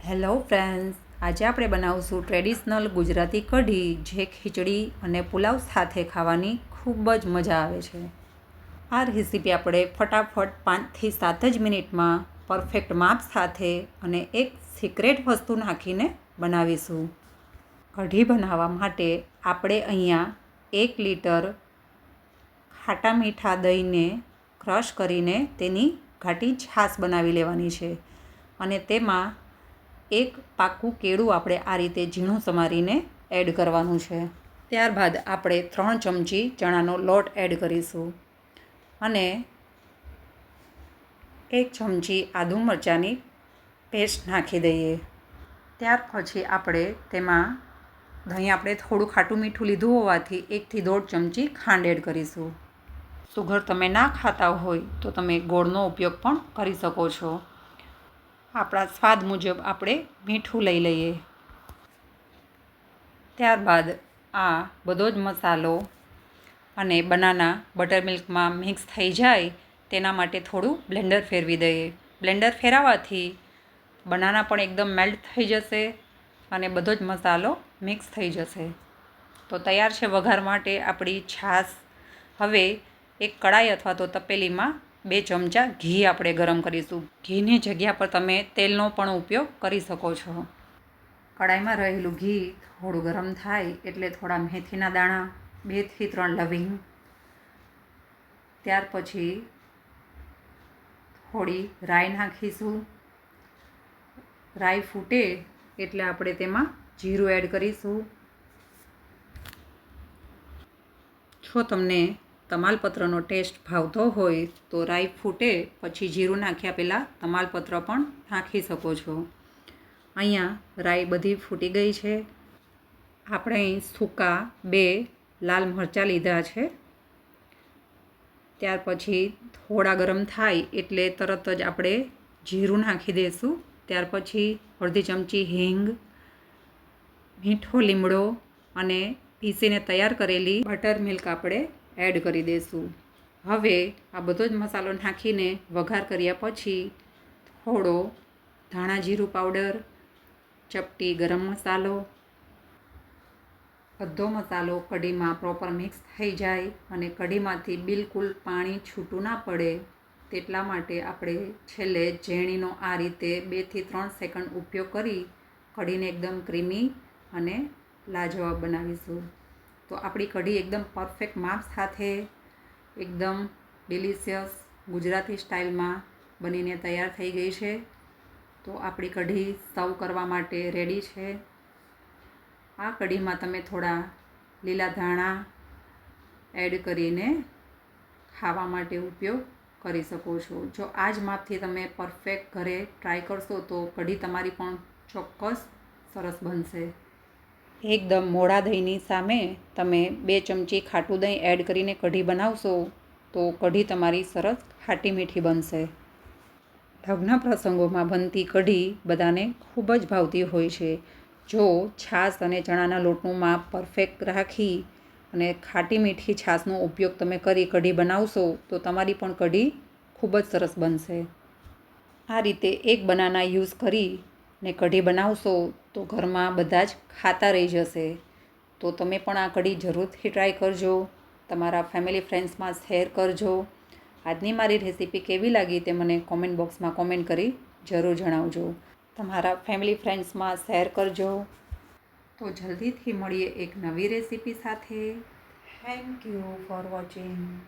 Hello friends, આજે આપણે બનાવશું ટ્રેડિશનલ ગુજરાતી કઢી જે ખીચડી અને પુલાવ સાથે ખાવાની ખૂબ જ મજા આવે છે. આ રેસીપી આપણે ફટાફટ પાંચથી સાત જ મિનિટમાં પરફેક્ટ માપ સાથે અને એક સિક્રેટ વસ્તુ નાખીને બનાવીશું. કઢી બનાવવા માટે આપણે અહીંયા એક લીટર ખાટા મીઠા દહીંને ક્રશ કરીને તેની ઘાટી છાશ બનાવી લેવાની છે અને તેમાં એક પાકું કેળું આપણે આ રીતે ઝીણું સમારીને એડ કરવાનું છે. ત્યારબાદ આપણે ત્રણ ચમચી ચણાનો લોટ એડ કરીશું અને એક ચમચી આદુ મરચાંની પેસ્ટ નાખી દઈએ. ત્યાર પછી આપણે તેમાં દહીં આપણે થોડું ખાટું મીઠું લીધું હોવાથી એકથી દોઢ ચમચી ખાંડ એડ કરીશું. સુગર તમે ના ખાતા હોય તો તમે ગોળનો ઉપયોગ પણ કરી શકો છો. આપણા સ્વાદ મુજબ આપણે મીઠું લઈ લઈએ. ત્યારબાદ આ બધો જ મસાલો અને બનાના બટર મિલ્કમાં મિક્સ થઈ જાય તેના માટે થોડું બ્લેન્ડર ફેરવી દઈએ. બ્લેન્ડર ફેરવવાથી બનાના પણ એકદમ મેલ્ટ થઈ જશે અને બધો જ મસાલો મિક્સ થઈ જશે. તો તૈયાર છે વઘાર માટે આપણી છાશ. હવે એક કડાઈ અથવા તો તપેલીમાં બે ચમચા ઘી આપણે ગરમ કરીશું. ઘીની જગ્યા પર તમે તેલનો પણ ઉપયોગ કરી શકો છો. કડાઈમાં રહેલું ઘી થોડું ગરમ થાય એટલે થોડા મેથીના દાણા બેથી ત્રણ લવિંગ, ત્યાર પછી થોડી રાઈ નાખીશું. રાઈ ફૂટે એટલે આપણે તેમાં જીરું એડ કરીશું. જો તમને તમાલપત્રનો ટેસ્ટ ભાવતો હોય તો રાઈ ફૂટે પછી જીરું નાખ્યા પહેલાં તમાલપત્ર પણ નાખી શકો છો. અહીંયા રાઈ બધી ફૂટી ગઈ છે. આપણે અહીં સૂકા બે લાલ મરચાં લીધા છે. ત્યાર પછી થોડા ગરમ થાય એટલે તરત જ આપણે જીરું નાખી દઈશું. ત્યાર પછી અડધી ચમચી હિંગ, મીઠો લીમડો અને પીસીને તૈયાર કરેલી બટર મિલ્ક આપણે એડ કરી દઈશું હવે આ બધો જ મસાલો નાખીને વઘાર કર્યા પછી થોડો ધાણા જીરું પાવડર, ચપટી ગરમ મસાલો બધો મસાલો કઢીમાં પ્રોપર મિક્સ થઈ જાય અને કઢીમાંથી બિલકુલ પાણી છૂટું ના પડે તેટલા માટે આપણે છેલ્લે ઝેણીનો આ રીતે બેથી ત્રણ સેકન્ડ ઉપયોગ કરી કઢીને એકદમ ક્રીમી અને લાજવાબ બનાવીશું. તો આપણી કઢી એકદમ પરફેક્ટ માપ સાથે, એકદમ ડિલિશિયસ ગુજરાતી સ્ટાઇલમાં બનીને તૈયાર થઈ ગઈ છે. તો આપણી કઢી સર્વ કરવા માટે રેડી છે. આ કઢીમાં તમે થોડા લીલા ધાણા એડ કરીને ખાવા માટે ઉપયોગ કરી શકો છો. જો આ જ માપથી તમે પરફેક્ટ ઘરે ટ્રાય કરશો તો કઢી તમારી પણ ચોક્કસ સરસ બનશે. એકદમ મોડા દહીંની સામે તમે બે ચમચી ખાટું દહીં એડ કરીને કઢી બનાવશો, તો કઢી તમારી સરસ ખાટી મીઠી બનશે. લગ્ન પ્રસંગોમાં બનતી કઢી બધાને ખૂબ જ ભાવતી હોય છે. જો છાશ અને ચણાના લોટનું માપ પરફેક્ટ રાખી અને ખાટી મીઠી છાશનો ઉપયોગ તમે કરી કઢી બનાવશો, તો તમારી પણ કઢી ખૂબ જ સરસ બનશે. આ રીતે એક બનાના યુઝ કરી ને કઢી બનાવશો તો ઘરમાં બધા જ ખાતા રહી જશે. તો તમે પણ આ કઢી જરૂરથી ટ્રાય કરજો. તમારા ફેમિલી ફ્રેન્ડ્સમાં શેર કરજો. આજની મારી રેસીપી કેવી લાગી તે મને કોમેન્ટ બોક્સમાં કોમેન્ટ કરી જરૂર જણાવજો. તમારા ફેમિલી ફ્રેન્ડ્સમાં શેર કરજો. તો જલ્દીથી મળીએ એક નવી રેસીપી સાથે. Thank you for watching